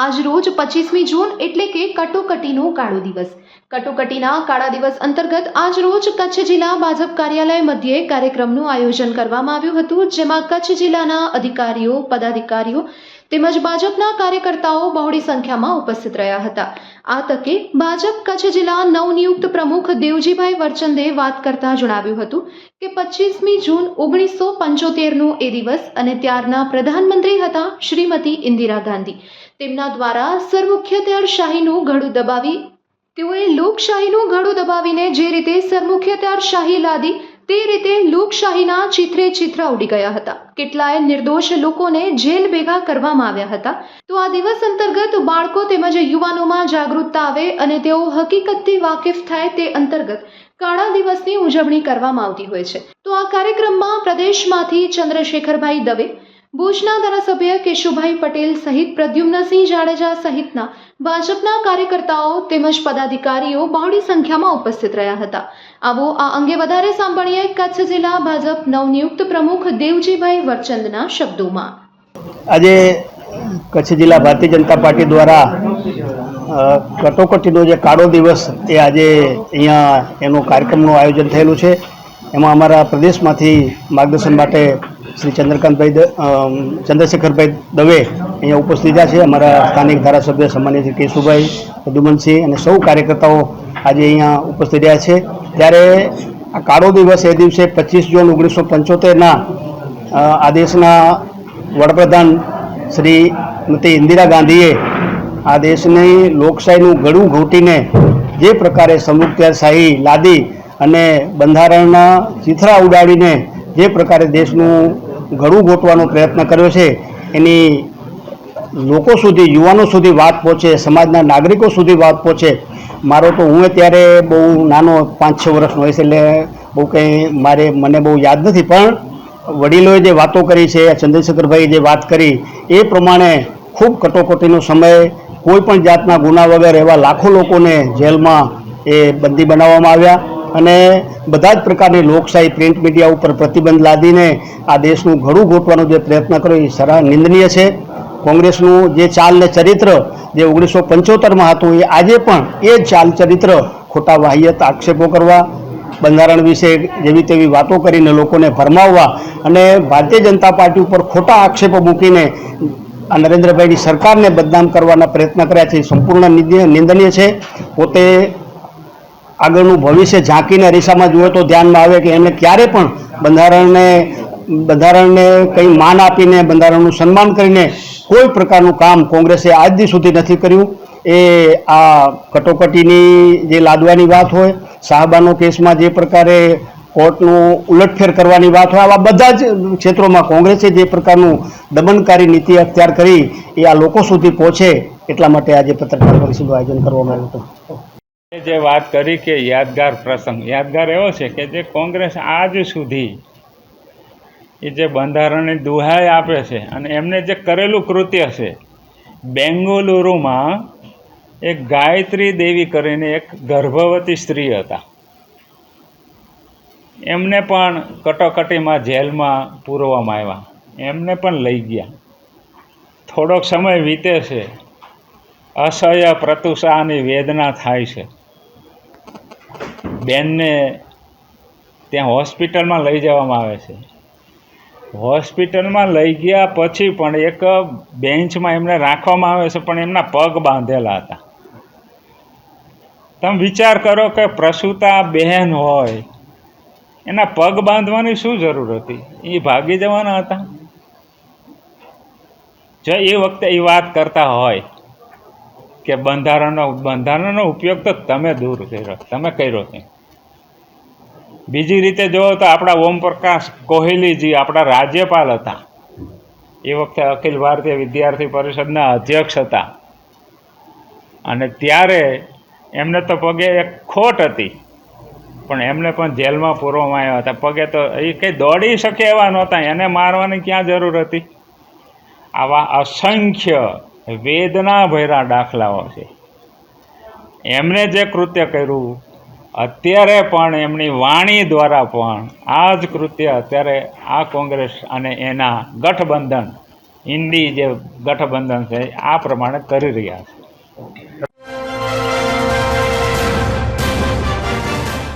આજ રોજ પચીસમી જૂન એટલે કે કટોકટીનો કાળો દિવસ. કટોકટીના કાળા દિવસ અંતર્ગત આજ રોજ કચ્છ જિલ્લા ભાજપ કાર્યાલય મધ્યે કાર્યક્રમનું આયોજન કરવામાં આવ્યું હતું, જેમાં કચ્છ જિલ્લાના અધિકારીઓ, પદાધિકારીઓ તેમજ ભાજપના કાર્યકર્તાઓ બહોળી સંખ્યામાં ઉપસ્થિત રહ્યા હતા. આ તકે ભાજપ કચ્છ જિલ્લા નવનિયુક્ત પ્રમુખ દેવજીભાઈ વરચંદે વાત કરતા જણાવ્યું હતું કે પચીસમી જૂન ઓગણીસો પંચોતેરનો એ દિવસ અને ત્યારના પ્રધાનમંત્રી હતા શ્રીમતી ઇન્દિરા ગાંધી. તેમના દ્વારા સરમુખ્યત્યારશાહીનું ગળું દબાવી તેઓએ લોકશાહીનું ઘડું દબાવીને જે રીતે સરમુખ્યત્યારશાહી લાદી તે રીતે લોકશાહીના ચિત્રે ચિત્ર ઉડી ગયા હતા. કેટલાય નિર્દોષ લોકોને જેલ ભેગા કરવામાં આવ્યા હતા. તો આ દિવસ અંતર્ગત બાળકો તેમજ યુવાનોમાં જાગૃતતા આવે અને તેઓ હકીકતથી વાકેફ થાય તે અંતર્ગત કાળા દિવસની ઉજવણી કરવામાં આવતી હોય છે. તો આ કાર્યક્રમમાં પ્રદેશમાંથી ચંદ્રશેખરભાઈ દવે ભુજના ધારાસભ્ય કેશુભાઈ પટેલ સહિત પ્રદ્યુમ્નસિંહ જાડેજા સહિતના ભાજપના કાર્યકર્તાઓ તેમજ પદાધિકારીઓ બહોળી સંખ્યામાં ઉપસ્થિત રહ્યા હતા. આવો આ અંગે વધારે સાંભળીએ કચ્છ જિલ્લા ભાજપ નવનિયુક્ત પ્રમુખ દેવજીભાઈ વરચંદના શબ્દોમાં. આજે કચ્છ જિલ્લા ભારતીય જનતા પાર્ટી દ્વારા કટોકટીનો જે કાળો દિવસ એ આજે અહીંયા એનું કાર્યક્રમનું આયોજન થયેલું છે. એમાં અમારા પ્રદેશમાંથી માર્ગદર્શન માટે શ્રી ચંદ્રકાંતભાઈ ચંદ્રશેખરભાઈ દવે અહીંયા ઉપસ્થિત રહ્યા છે. અમારા સ્થાનિક ધારાસભ્ય સામાન્ય શ્રી કેશુભાઈ પ્રદ્યુમનસિંહ અને સૌ કાર્યકર્તાઓ આજે અહીંયા ઉપસ્થિત રહ્યા છે. ત્યારે આ કાળો દિવસ એ દિવસે પચીસ જૂન ઓગણીસો પંચોતેરના આ દેશના શ્રી શ્રીમતી ઇન્દિરા ગાંધીએ આ દેશની લોકશાહીનું ગળું ઘૂંટીને જે પ્રકારે સમુખ્યશાહી લાદી અને બંધારણના ચિથરા ઉડાડીને જે પ્રકારે દેશનું ગળું ગોટવાનો પ્રયત્ન કર્યો છે, એની લોકો સુધી, યુવાનો સુધી વાત પહોંચે, સમાજના નાગરિકો સુધી વાત પહોંચે. મારો તો હું ત્યારે બહુ નાનો પાંચ છ વર્ષનો હોય છે એટલે બહુ કંઈ મારે મને બહુ યાદ નથી, પણ વડીલોએ જે વાતો કરી છે ચંદ્રશેખરભાઈ જે વાત કરી, એ પ્રમાણે ખૂબ કટોકટીનો સમય કોઈ પણ જાતના ગુના વગર એવા લાખો લોકોને જેલમાં એ બંદી બનાવવામાં આવ્યા. અને બધા જ પ્રકારની લોકશાહી પ્રિન્ટ મીડિયા ઉપર પ્રતિબંધ લાદીને આ દેશનું ઘડું ગોઠવાનો જે પ્રયત્ન કર્યો એ સરા નિંદનીય છે. કોંગ્રેસનું જે ચાલ ને ચરિત્ર જે ઓગણીસો પંચોતેરમાં હતું એ આજે પણ એ ચાલ ચરિત્ર ખોટા વાહ્યત, આક્ષેપો કરવા, બંધારણ વિશે જેવી તેવી વાતો કરીને લોકોને ભરમાવવા અને ભારતીય જનતા પાર્ટી ઉપર ખોટા આક્ષેપો મૂકીને આ નરેન્દ્રભાઈની સરકારને બદનામ કરવાના પ્રયત્ન કર્યા છે એ સંપૂર્ણ નિંદનીય છે. પોતે આગળનું ભવિષ્ય ઝાંકીને અરીસામાં જુએ તો ધ્યાનમાં આવે કે એમણે ક્યારે પણ બંધારણને બંધારણને કંઈ માન આપીને, બંધારણનું સન્માન કરીને કોઈ પ્રકારનું કામ કોંગ્રેસે આજ સુધી નથી કર્યું. એ આ કટોકટીની જે લાદવાની વાત હોય, સાહબાનો કેસમાં જે પ્રકારે કોર્ટનું ઉલટફેર કરવાની વાત હોય, આવા બધા જ ક્ષેત્રોમાં કોંગ્રેસે જે પ્રકારનું દમનકારી નીતિ અખ્તિયાર કરી, એ આ લોકો સુધી પહોંચે એટલા માટે આજે પત્રકાર પરિષદનું આયોજન કરવામાં આવ્યું હતું. જે વાત કરી કે યાદગાર પ્રસંગ, યાદગાર એવો છે કે જે કોંગ્રેસ આજ સુધી એ જે બંધારણની દુહાઈ આપે છે અને એમને જે કરેલું કૃત્ય છે, બેંગલુરુમાં એક ગાયત્રી દેવી કરીને એક ગર્ભવતી સ્ત્રી હતા. એમને પણ કટોકટીમાં જેલમાં પૂરવામાં આવ્યા. એમને પણ લઈ ગયા. થોડોક સમય વીતે છે. અસહ્ય પ્રતુષાની વેદના થાય છે. બેનને ત્યાં હોસ્પિટલમાં લઈ જવામાં આવે છે. હોસ્પિટલમાં લઈ ગયા પછી પણ એક બેન્ચમાં એમને રાખવામાં આવે છે, પણ એમના પગ બાંધેલા હતા. તમે વિચાર કરો કે પ્રસૂતા બહેન હોય, એના પગ બાંધવાની શું જરૂર હતી? એ ભાગી જવાના હતા. જો એ વખતે એ વાત કરતા હોય કે બંધારણનો બંધારણનો ઉપયોગ તો તમે દૂર કર્યો, તમે કર્યો છે. બીજી રીતે જોવો તો આપણા ઓમપ્રકાશ કોહલીજી આપણા રાજ્યપાલ હતા. એ વખતે અખિલ ભારતીય વિદ્યાર્થી પરિષદના અધ્યક્ષ હતા. અને ત્યારે એમને તો પગે એક ખોટ હતી. પણ એમને પણ જેલમાં પૂરવામાં આવ્યા હતા. પગે તો એ કંઈ દોડી શકે એવા નહોતા. એને મારવાની ક્યાં જરૂર હતી? આવા અસંખ્ય વેદના ભર્યા દાખલાઓ છે. એમણે જે કૃત્ય કર્યું, અત્યારે પણ એમની વાણી દ્વારા પણ આ જ કૃત્ય અત્યારે આ કોંગ્રેસ અને એના ગઠબંધન, હિન્દી જે ગઠબંધન છે, આ પ્રમાણે કરી રહ્યા છે.